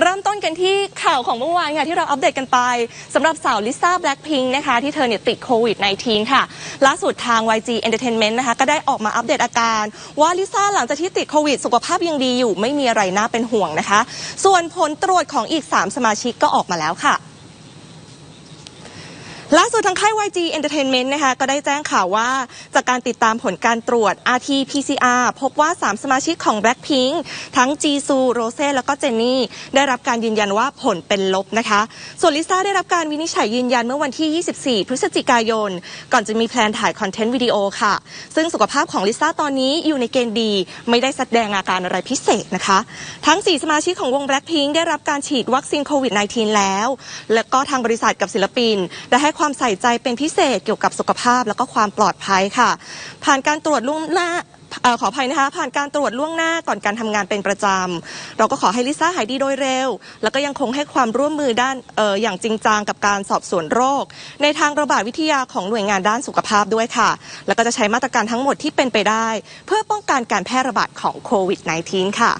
เริ่มต้นกันที่ข่าวของเมื่อวานค่ะที่เราอัปเดตกันไปสำหรับสาวลิซ่าแบล็คพิงนะคะที่เธอเนี่ยติดโควิด -19 ค่ะ ล่าสุดทาง YG Entertainment นะคะก็ได้ออกมาอัปเดตอาการ ว่าลิซ่าหลังจากที่ติดโควิด สุขภาพยังดีอยู่ไม่มีอะไรน่าเป็นห่วงนะคะ ส่วนผลตรวจของอีก 3 สมาชิกก็ออกมาแล้วค่ะ ล่าสุดทางค่าย YG Entertainment นะคะก็ได้แจ้งข่าวว่า จากการติดตามผลการตรวจ RT-PCR พบว่า 3 สมาชิกของ Blackpink ทั้งจีซูโรเซ่แล้วก็เจนนี่ ได้รับการยืนยันว่าผลเป็นลบนะคะ ส่วนลิซ่าได้รับการวินิจฉัยยืนยันเมื่อวันที่ 24 พฤศจิกายน ก่อนจะมีแพลนถ่ายคอนเทนต์วิดีโอค่ะ ซึ่งสุขภาพของลิซ่าตอนนี้อยู่ในเกณฑ์ดี ไม่ได้แสดงอาการอะไรพิเศษนะคะ ทั้ง 4 สมาชิกของวง Blackpink ได้รับการฉีดวัคซีนโควิด -19 แล้ว แล้วก็ทางบริษัทกับศิลปินได้ให้ความใส่ใจเป็นพิเศษเกี่ยวกับสุขภาพแล้วก็ความปลอดภัยค่ะ ผ่านการตรวจล่วงหน้าออขออภัยนะคะ ผ่านการตรวจล่วงหน้าก่อนการทำงานเป็นประจำเราก็ขอให้ลิซ่าหายดีโดยเร็ว แล้วก็ยังคงให้ความร่วมมือด้านอออย่างจริงจังกับการสอบสวนโรค ในทางระบาดวิทยาของหน่วยงานด้านสุขภาพด้วยค่ะ แล้วก็จะใช้มาตรการทั้งหมดที่เป็นไปได้ เพื่อป้องกันการแพร่ระบาดของโควิด -19 ค่ะ